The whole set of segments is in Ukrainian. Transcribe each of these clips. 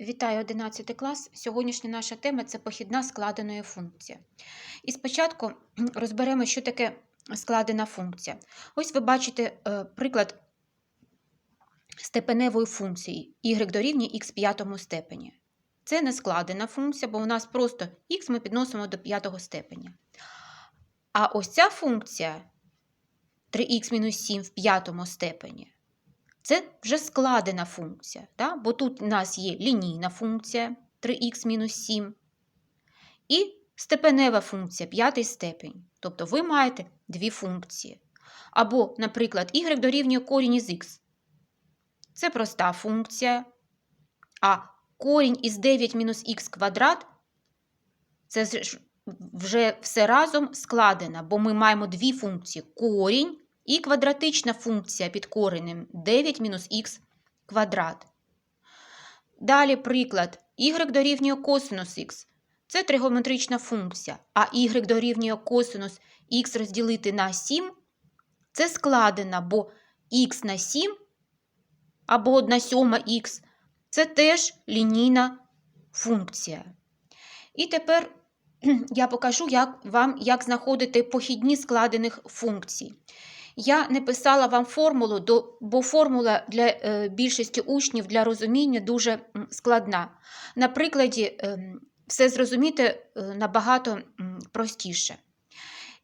Вітаю 11 клас. Сьогоднішня наша тема це похідна складеної функція. І спочатку розберемо, що таке складена функція. Ось ви бачите е, приклад степеневої функції y дорівнює х п'ятому степені. Це не складена функція, бо у нас просто х ми підносимо до п'ятого степеня. А ось ця функція 3х-7 в п'ятому степені. Це вже складена функція, да? бо тут у нас є лінійна функція 3х-7 і степенева функція п'ятий степень. Тобто ви маєте дві функції. Або, наприклад, y дорівнює корінь із х. Це проста функція. А корінь із 9 мінус х квадрат це вже все разом складено, бо ми маємо дві функції корінь і квадратична функція під коренем 9 мінус х квадрат. Далі приклад y дорівнює косинус х. Це тригонометрична функція, а y дорівнює косинус х розділити на 7 це складено, бо х на 7 або 1 сьома х це теж лінійна функція. І тепер я покажу як вам, як знаходити похідні складених функцій. Я не писала вам формулу, бо формула для е, більшості учнів для розуміння дуже складна. На прикладі ем, все зрозуміти е, набагато простіше.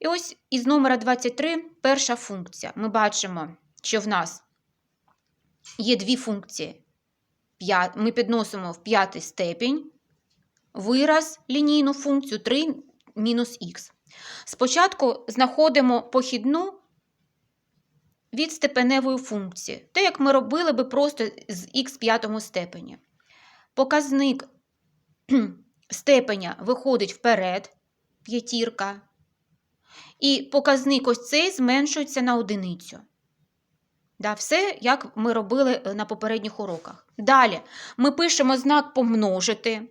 І ось із номера 23 перша функція. Ми бачимо, що в нас є дві функції. Ми підносимо в п'ятий степінь вираз лінійну функцію 3 мінус х. Спочатку знаходимо похідну від степеневої функції, те, як ми робили би просто з х п'ятому степені. Показник степеня виходить вперед, п'ятірка, і показник ось цей зменшується на одиницю. Да, все, як ми робили е, на попередніх уроках. Далі ми пишемо знак помножити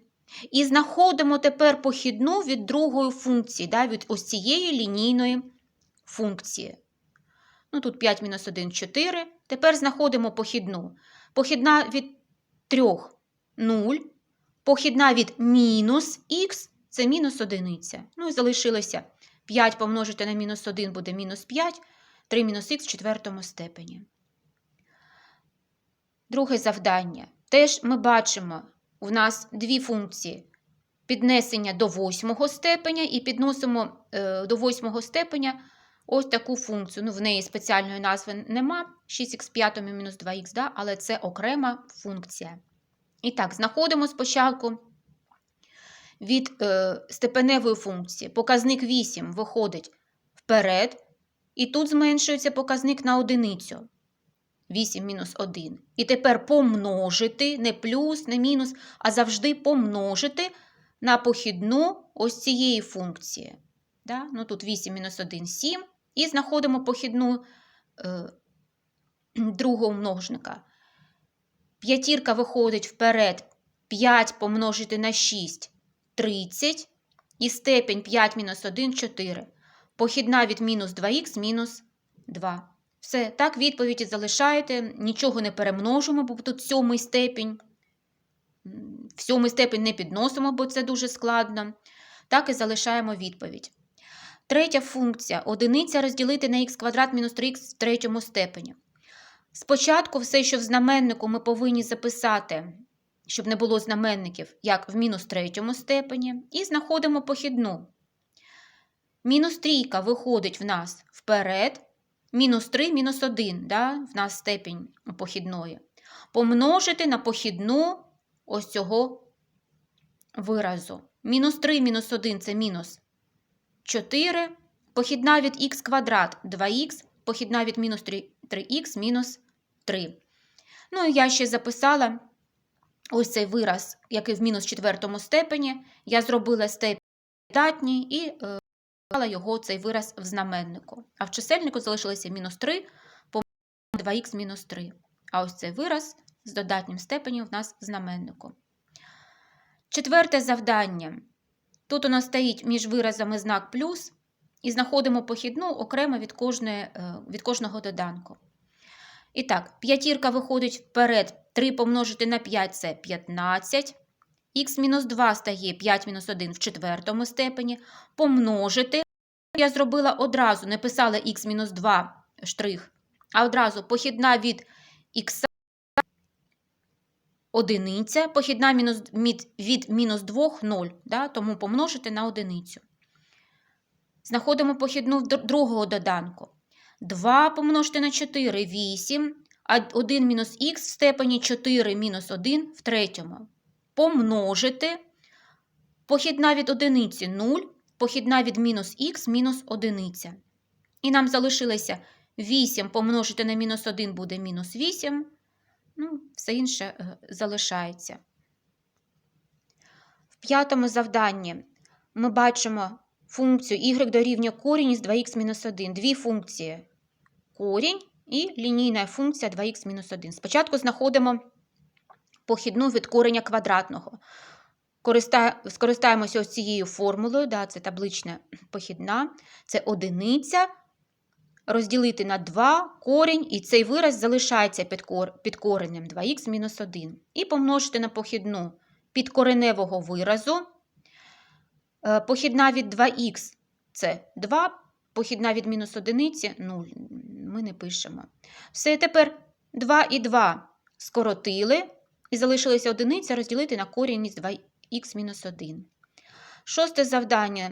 і знаходимо тепер похідну від другої функції, да, від ось цієї лінійної функції. Ну, тут 5 мінус 1 – 4. Тепер знаходимо похідну. Похідна від 3 – 0. Похідна від мінус х – це мінус одиниця. Ну і залишилося 5 помножити на мінус 1 буде мінус 5, 3 мінус х в четвертому степені. Друге завдання. Теж ми бачимо, у нас дві функції. Піднесення до восьмого степеня і підносимо е, до восьмого степеня ось таку функцію. Ну, в неї спеціальної назви нема. 6х п'ятому мінус 2х, да? але це окрема функція. І так, знаходимо спочатку від е, степеневої функції. Показник 8 виходить вперед, і тут зменшується показник на одиницю. 8 мінус 1. І тепер помножити, не плюс, не мінус, а завжди помножити на похідну ось цієї функції. Да? Ну, тут 8 мінус 1 – 7. І знаходимо похідну е, другого множника. П'ятірка виходить вперед. 5 помножити на 6 – 30. І степень 5 мінус 1 – 4. Похідна від мінус 2х мінус 2. Все, так відповіді залишаєте, нічого не перемножимо, бо тут сьомий степінь. В сьомий степень не підносимо, бо це дуже складно. Так і залишаємо відповідь. Третя функція одиниця розділити на х квадрат мінус 3х в третьому степені. Спочатку все, що в знаменнику ми повинні записати, щоб не було знаменників, як в мінус третьому степені, і знаходимо похідну. Мінус трійка виходить в нас вперед, мінус 3, мінус 1, да, в нас степінь похідної. Помножити на похідну ось цього виразу. Мінус 3, мінус 1 це мінус 4. Похідна від х квадрат 2х, похідна від мінус 3, 3х мінус 3. Ну і я ще записала ось цей вираз, який в мінус четвертому степені. Я зробила степень датній і е, записала його цей вираз в знаменнику. А в чисельнику залишилося мінус 3 помножити на 2х мінус 3. А ось цей вираз з додатнім степенем в нас в знаменнику. Четверте завдання. Тут у нас стоїть між виразами знак плюс, і знаходимо похідну окремо від, кожної, е, від кожного доданку. І так, п'ятірка виходить вперед 3 помножити на 5 це 15. Х мінус 2 стає 5 мінус 1 в четвертому степені. Помножити. Я зробила одразу, не писала х мінус 2 штрих, а одразу похідна від х одиниця, похідна мінус, від, мінус 2 – 0, да? тому помножити на одиницю. Знаходимо похідну другого доданку. 2 помножити на 4 – 8, а 1 мінус х в степені 4 мінус 1 в третьому. Помножити похідна від одиниці 0, похідна від мінус х мінус одиниця. І нам залишилося 8 помножити на мінус 1 буде мінус 8. Ну, все інше е, залишається. В п'ятому завданні ми бачимо функцію y дорівнює корінь із 2х-1. Дві функції корінь і лінійна функція 2х-1. Спочатку знаходимо похідну від кореня квадратного. Скористаємося ось цією формулою, да, це таблична похідна, це одиниця розділити на 2 корінь, і цей вираз залишається під, кор... під коренем 2х мінус 1. І помножити на похідну підкореневого виразу. Е, Похідна від 2х це 2, похідна від мінус 1 – 0. Ми не пишемо. Все, тепер 2 і 2 скоротили, і залишилася одиниця розділити на корінь із 2х мінус 1. Шосте завдання.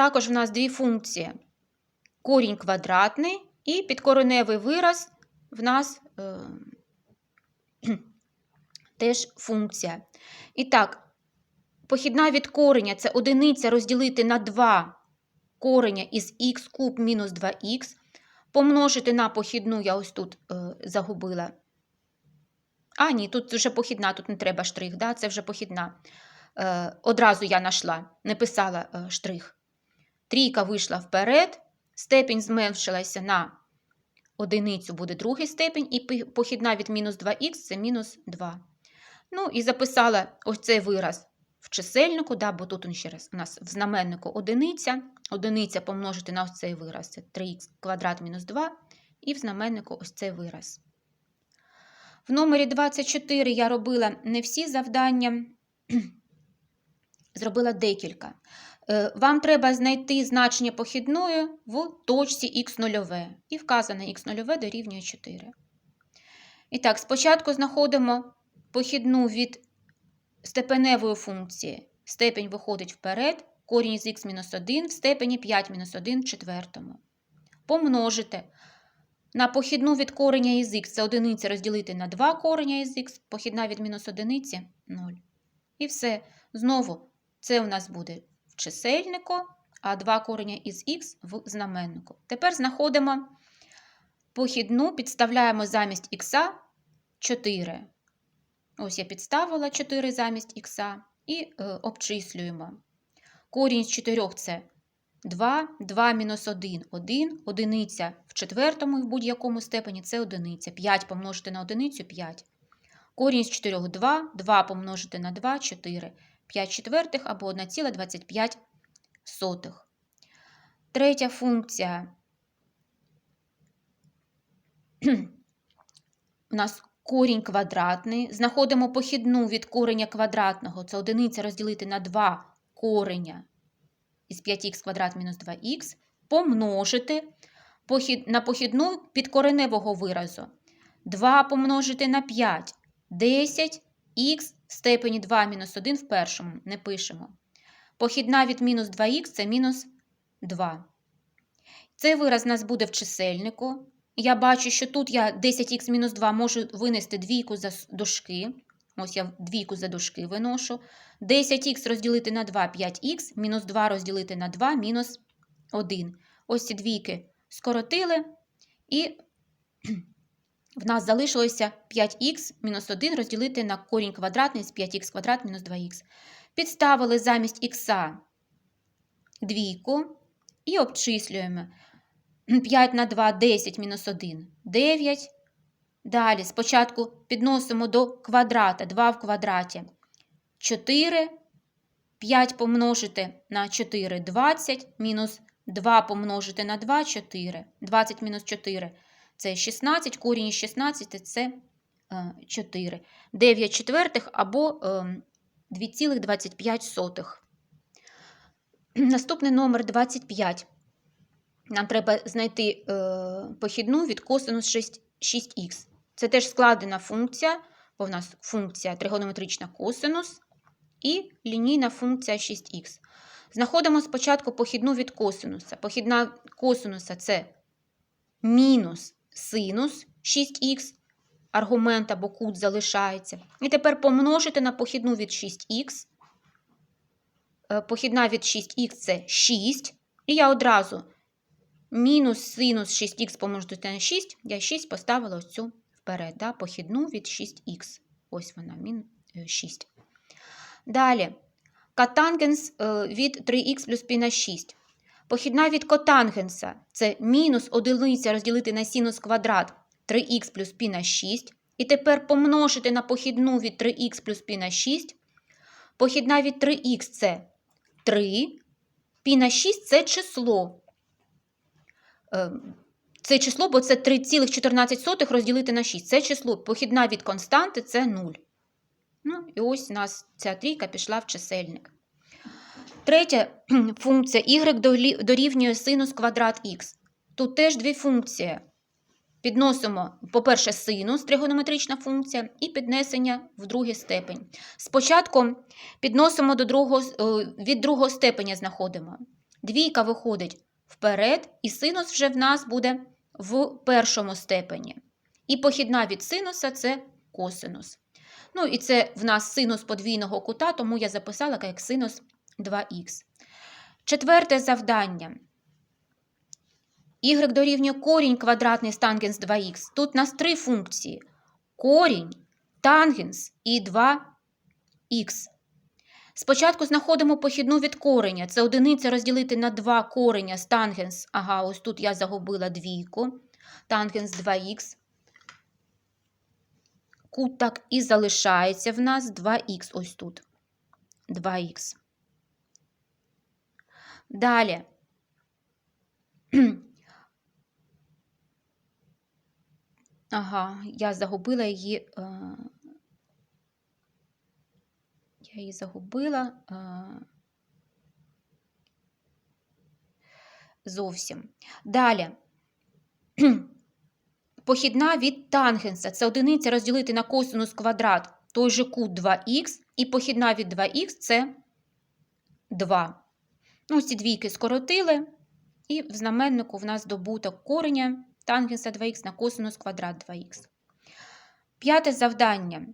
Також в нас дві функції. Корінь квадратний і підкореневий вираз в нас е, теж функція. І так, похідна від кореня це одиниця розділити на 2 кореня із х куб мінус 2х. Помножити на похідну, я ось тут е, загубила. А, ні, тут вже похідна, тут не треба штрих, да? це вже похідна. Е, одразу я знайшла, не писала е, штрих. Трійка вийшла вперед, степінь зменшилася на одиницю буде другий степінь, і похідна від мінус 2х це мінус 2. Ну і записала ось цей вираз в чисельнику, да, бо тут ще раз у нас в знаменнику одиниця. Одиниця помножити на ось цей вираз це 3х квадрат мінус 2, і в знаменнику ось цей вираз. В номері 24 я робила не всі завдання, зробила декілька. Е, Вам треба знайти значення похідної в точці х0 і вказане х0 дорівнює 4. І так, спочатку знаходимо похідну від степеневої функції. Степень виходить вперед, корінь з х-1 в степені 5 мінус 1 в четвертому. Помножити на похідну від кореня із х це одиниця розділити на 2 кореня із х, похідна від мінус одиниці 0. І все. Знову це у нас буде чисельнику, а 2 кореня із х в знаменнику. Тепер знаходимо похідну, підставляємо замість х 4. Ось я підставила 4 замість х і е, обчислюємо. Корінь з 4 це 2, 2 мінус 1 – 1, одиниця в четвертому і в будь-якому степені це одиниця. 5 помножити на одиницю – 5. Корінь з 4 – 2, 2 помножити на 2 – 4. 5 четвертих або 1,25 сотих. Третя функція. У нас корінь квадратний. Знаходимо похідну від кореня квадратного. Це одиниця розділити на 2 кореня із 5х квадрат мінус 2х. Помножити на похідну підкореневого виразу. 2 помножити на 5 – 10 х степені 2 мінус 1 в першому. Не пишемо. Похідна від мінус 2х це мінус 2. Цей вираз у нас буде в чисельнику. Я бачу, що тут я 10х мінус 2 можу винести двійку за дужки. Ось я двійку за дужки виношу. 10х розділити на 2 – 5х, мінус 2 розділити на 2 – мінус 1. Ось ці двійки скоротили, і в нас залишилося 5х мінус 1 розділити на корінь квадратний з 5х квадрат мінус 2х. Підставили замість х двійку і обчислюємо. 5 на 2 – 10 мінус 1 – 9. Далі спочатку підносимо до квадрата 2 в квадраті 4. 5 помножити на 4 – 20, мінус 2 помножити на 2 – 4. 20 мінус 4 – це 16, корінь із 16 це е, 4. 9 четвертих або е, 2,25. Наступний номер 25. Нам треба знайти е, похідну від косинус 6, 6х. Це теж складена функція, бо в нас функція тригонометрична косинус і лінійна функція 6х. Знаходимо спочатку похідну від косинуса. Похідна косинуса це мінус синус 6х, аргумент або кут залишається. І тепер помножити на похідну від 6х. Е, Похідна від 6х це 6. І я одразу мінус синус 6х помножити на 6, я 6 поставила ось цю вперед, да? похідну від 6х. Ось вона, мін 6. Далі. Катангенс е, від 3х плюс пі на 6. Похідна від котангенса це мінус одиниця розділити на синус квадрат 3х плюс пі на 6. І тепер помножити на похідну від 3х плюс пі на 6. Похідна від 3х це 3. Пі на 6 це число. Е, Це число, бо це 3,14 розділити на 6. Це число. Похідна від константи це 0. Ну, і ось у нас ця трійка пішла в чисельник. Третя функція y дорівнює синус квадрат х. Тут теж дві функції. Підносимо, по-перше, синус, тригонометрична функція, і піднесення в другий степень. Спочатку підносимо до другого, е, від другого степеня знаходимо. Двійка виходить вперед, і синус вже в нас буде в першому степені. І похідна від синуса це косинус. Ну, і це в нас синус подвійного кута, тому я записала як синус 2х. Четверте завдання. Y дорівнює корінь квадратний з тангенс 2х. Тут у нас три функції: корінь, тангенс і 2х. Спочатку знаходимо похідну від кореня. Це одиниця розділити на 2 кореня з тангенс. Ага, ось тут я загубила двійку. Тангенс 2х. Кут так і залишається в нас 2х ось тут. 2х. Далі. Ага, я загубила її. Е... Я її загубила е... зовсім. Далі. Похідна від тангенса. Це одиниця розділити на косинус квадрат, той же кут 2х, і похідна від 2х це 2. Ну, ці двійки скоротили, і в знаменнику в нас добуток кореня тангенса 2х на косинус квадрат 2х. П'яте завдання.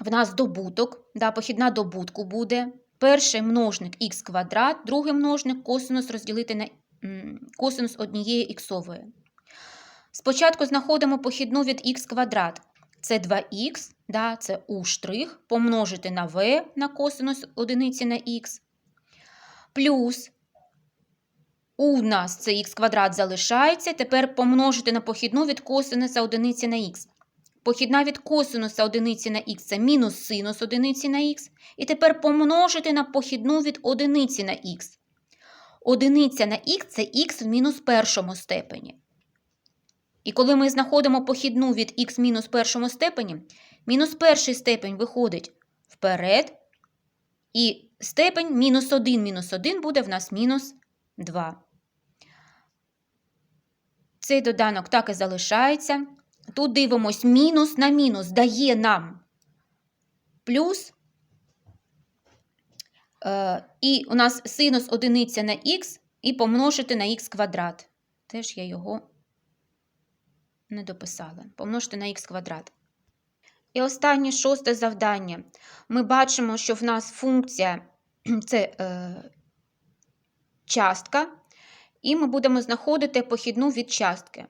В нас добуток, да, похідна добутку буде. Перший множник х квадрат, другий множник косинус розділити на косинус однієї іксової. Спочатку знаходимо похідну від х квадрат. Це 2х, да, це у штрих, помножити на v на косинус одиниці на х. Плюс у нас це х квадрат залишається. Тепер помножити на похідну від косинуса одиниці на х. Похідна від косинуса одиниці на х це мінус синус одиниці на х. І тепер помножити на похідну від одиниці на х. Одиниця на х це х в мінус першому степені. І коли ми знаходимо похідну від х мінус першому степені, мінус перший степень виходить вперед, і степень мінус 1 мінус 1 буде в нас мінус 2. Цей доданок так і залишається. Тут дивимось мінус на мінус дає нам плюс. Е, і у нас синус одиниця на х і помножити на х квадрат. Теж я його не дописала. Помножити на х квадрат. І останнє шосте завдання. Ми бачимо, що в нас функція це е, частка, і ми будемо знаходити похідну від частки.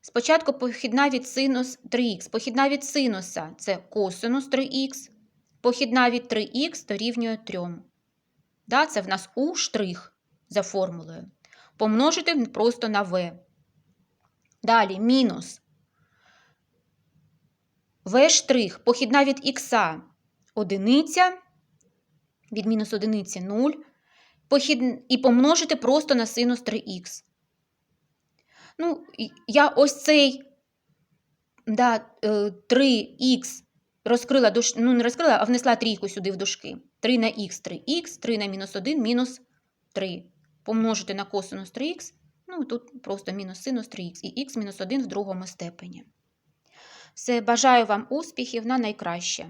Спочатку похідна від синус 3х. Похідна від синуса це косинус 3х. Похідна від 3х дорівнює 3. Да, це в нас у штрих за формулою. Помножити просто на v. Далі мінус v штрих, похідна від х одиниця, від мінус одиниці 0, похід... і помножити просто на синус 3х. Ну, я ось цей да, 3х розкрила, душ... ну не розкрила, а внесла трійку сюди в дужки. 3 на х 3х, 3 на мінус 1 мінус 3. Помножити на косинус 3х, ну тут просто мінус синус 3х і х мінус 1 в другому степені. Все, бажаю вам успіхів на найкраще.